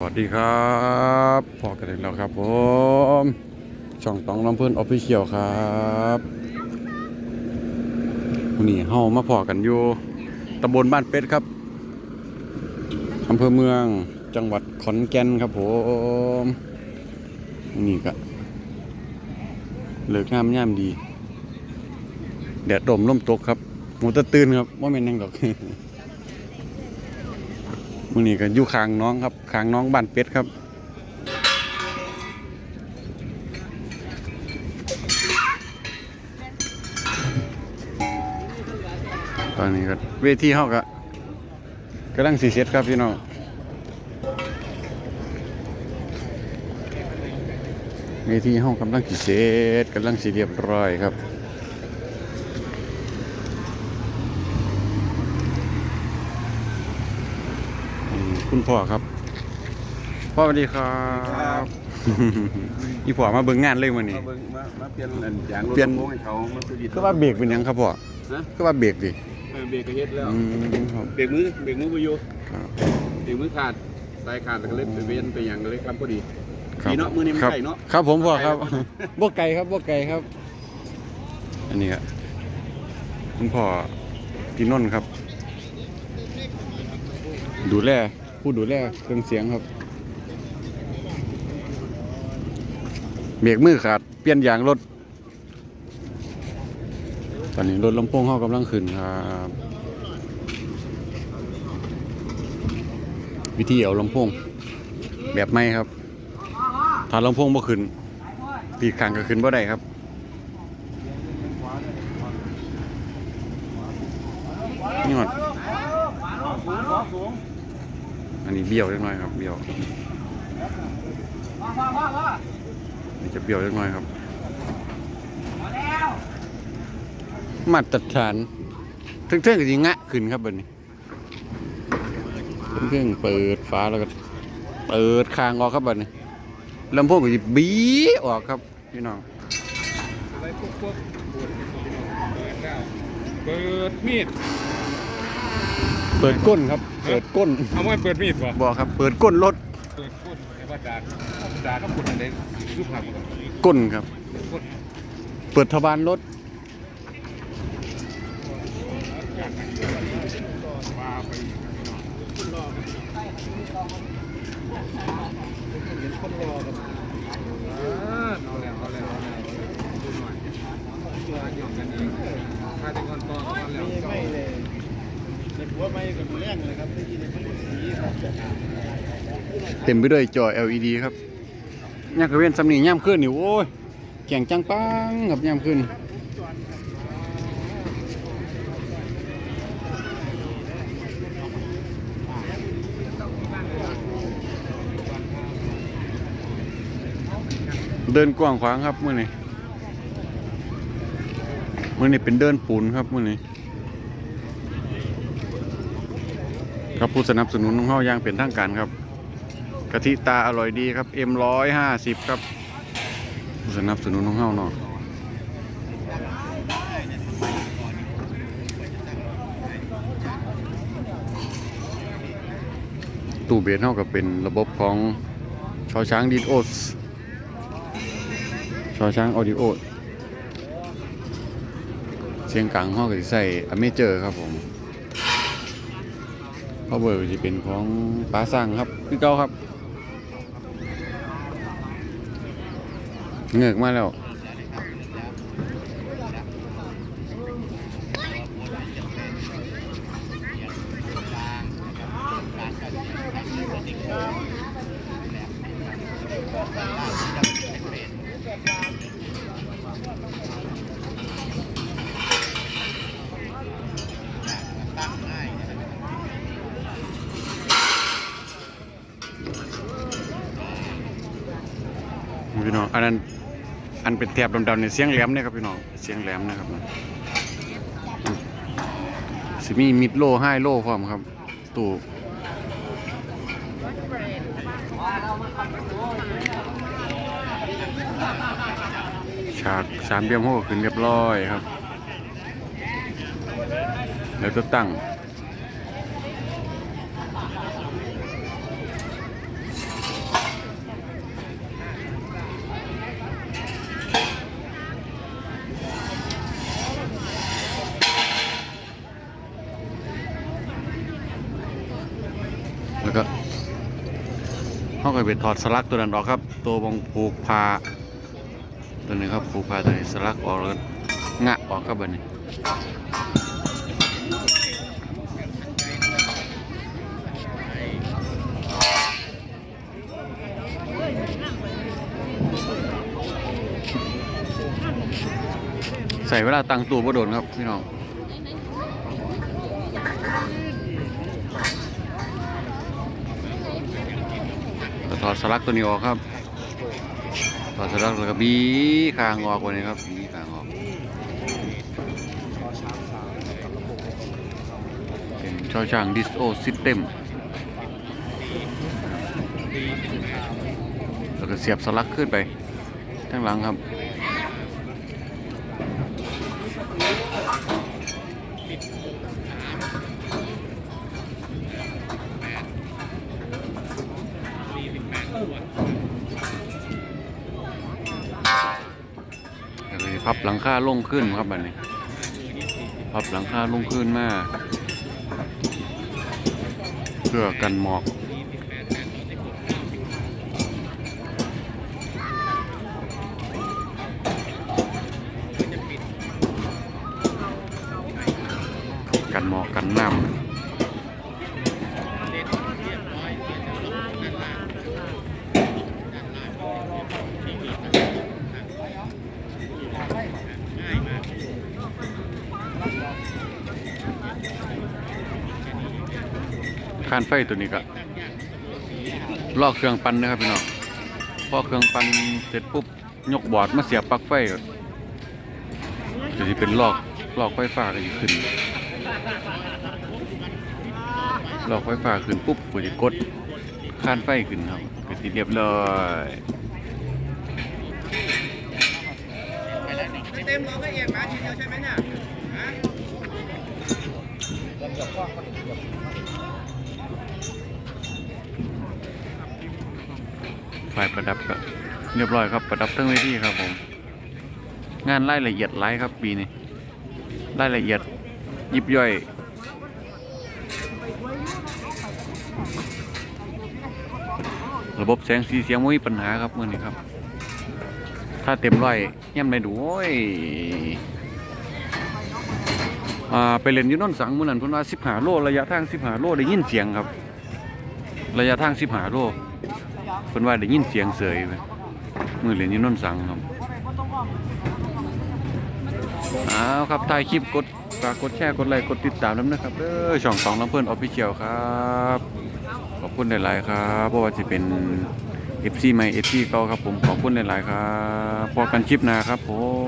สวัสดีครับพอกันอีกแล้วครับผม ช่องตองลำเพื่อนออฟฟิเชียลครับวันนี้เฮามาพอกันอยู่ตำบลบ้านเป็ดครับอำเภอเมืองจังหวัดขอนแก่นครับผมนี่ก็เลิกงามย่ามดี แดดร่มลมตกครับหมูตะตื่นครับว่าเป็นยังดอก มื่อนี้ก็อยู่คางน้องครับคางน้องบ้านเป็ดครับตอนนี้ก็เวทีเฮาก็กำลังสีเสร็จครับพี่น้องเวทีเฮากำลังสีเสร็จกำลังสีเรียบร้อยครับ คุณพ่อครับ พ่อสวัสดีครับพี่พ่อมาเบิ่งงานเลยมื้อนี้ มาเบิ่งมามาเปลี่ยนอันยางรถเปลี่ยนโค้งให้เขามาสวิตช์ ก็ว่าเบรกเป็นหยังครับพ่อนะก็ว่าเบรกดิเออเบรกก็เฮ็ดแล้ว อืมครับ เบรกมือเบรกมือบ่อยู่ครับเบรกมือขาดสายขาดแล้วก็เลยไปเวียนไปหยังก็เลยครับพอดี ครับดีเนาะมื้อนี้มันครับไก่เนาะ ครับผมพ่อครับไก่เนาะบ่ไก่ครับบ่ไก่ครับ อันนี้ครับคุณพ่อพี่นนท์ครับ ดูแล ผู้ดูแลเครื่องเสียงครับเบรกมือขาดเปลี่ยนยางรถ ตอนนี้รถลำโพงเข้ากำลังขึ้นครับวิธีเอาลำโพงแบบไม่ครับ ถ้าลำโพงบ่ขึ้นปีกข้างก็ขึ้นบ่ได้ครับนี่หมด อันนี้เบี้ยวเล็กน้อยครับเบี้ยวนี่จะเบี้ยวเล็กน้อยครับ มาตรฐานเท่งๆก็สิงะขึ้นครับบัดนี้เท่งๆเปิดฟ้าแล้วก็เปิดคางออกครับบัดนี้ลำโพงก็สิบีออกครับพี่น้องเปิดมีด เปิดก้นครับ เปิดก้นเอาไว้เปิดมีดป่ะบอกครับ เปิดก้นรถเปิดก้นแต่ว่าดาดดาดต้องคุณอะไรรูปภาพมันก้นครับก้นเปิดทบานรถมาไปเอาแล้วเอาแล้วเอาแล้วดูหน่อยมาหย่อนกันเองถ้าจะก่อนต่อก่อนแล้วไม่เลย ในหัวไม่กับแรงเลยครับได้ยินมันสีครับเต็มไปด้วยจอ LED ครับยามกระเว้นสำนีย่ามขึ้นนี่โอ้ยแข่งจังปังครับย่ามขึ้นเดินกว้างขวางครับมื่อนี้มื่อนี้เป็นเดินปูนครับมื่อนี้ ครับผู้สนับสนุนของเขาอย่างเป็นทางการครับกะทิตาอร่อยดีครับ M ร้อยห้าสิบครับผู้สนับสนุนของเฮาเนาะตู้เบสเฮาก็เป็นระบบของชอช้างดีโอสชอช้างออดิโอเสียงกลางห้องก็สิใส่อเมเจอร์ครับผม พาวเวอร์จะเป็นของป้าสร้างครับพี่เก้าครับ เงือกมาแล้ว พี่น้องอันนั้นอันเป็นแถบดำๆเนี่ยเสียงแหลมเนี่ยครับพี่น้องเสียงแหลมนะครับสิมีมิดโลไฮโลพร้อมครับตู้ฉากสามเหลี่ยมโหขึ้นเรียบร้อยครับ แล้วก็ตั้ง เขาก็ไปถอดสลักตัวนั้นออกครับ ตัวบงผูกผ้าตัวนี้ครับผูกผ้าตัวนี้สลักออกแล้วงะออกครับบัดนี้ใส่เวลาตั้งตัวบ่โดนครับพี่น้อง ถอดสลักตัวนี้ออกครับถอดสลักแล้วก็บีคางออกวันนี้ครับบีคางออกเป็นช่อช่างดิสโอซิสเต็มแล้วก็เสียบสลักขึ้นไปทั้งหลังครับ เลยพับหลังคาลงขึ้นครับบัดนี้ พับหลังคาลงขึ้นมากเพื่อกันหมอกกันหมอกกันน้ำ คานไฟตัวนี้ก็ลอกเครื่องปั่นนะครับพี่น้องพอเครื่องปั่นเสร็จปุ๊บยกบอร์ดมาเสียบปลั๊กไฟก็จะเป็นลอกลอกไฟฟ้าก็จะขึ้นลอกไฟฟ้าขึ้นปุ๊บก็จะกดคานไฟขึ้นครับก็สิเรียบร้อยเต็มร้องละเอียดมาทีเดียวใช่ไหมเนี่ยฮะ ไฟประดับก็เรียบร้อยครับประดับทั้งเวทีครับผม งานรายละเอียดหลายครับปีนี้รายละเอียดยิบย่อยระบบแสงสีเสียงไม่มีปัญหาครับเมื่อนี้ครับ ถ้าเต็มร้อยย่ำไม่ดูโอ้ยอ่าไปเล่นยูนนท์สังมื่อนั้นพิ่นว่าสิบหาโลระยะทางสิบหาโลได้ยินเสียงครับ ระยะทางสิบหาโล เพิ่นว่าได้ยินเสียงเสยไปมือเหรียญนนท์สังครับอ้าวครับถ่ายคลิปกดฝากกดแชร์กดไลค์กดติดตามน้ำนะครับเออช่องสองน้ำเพื่อนออฟฟิเชียลครับขอบคุณหลาย ๆ ครับเพราะว่าจะเป็น FC ใหม่ FC เก่าครับผมขอบคุณหลาย ๆ ครับพอกันคลิปหน้าครับผม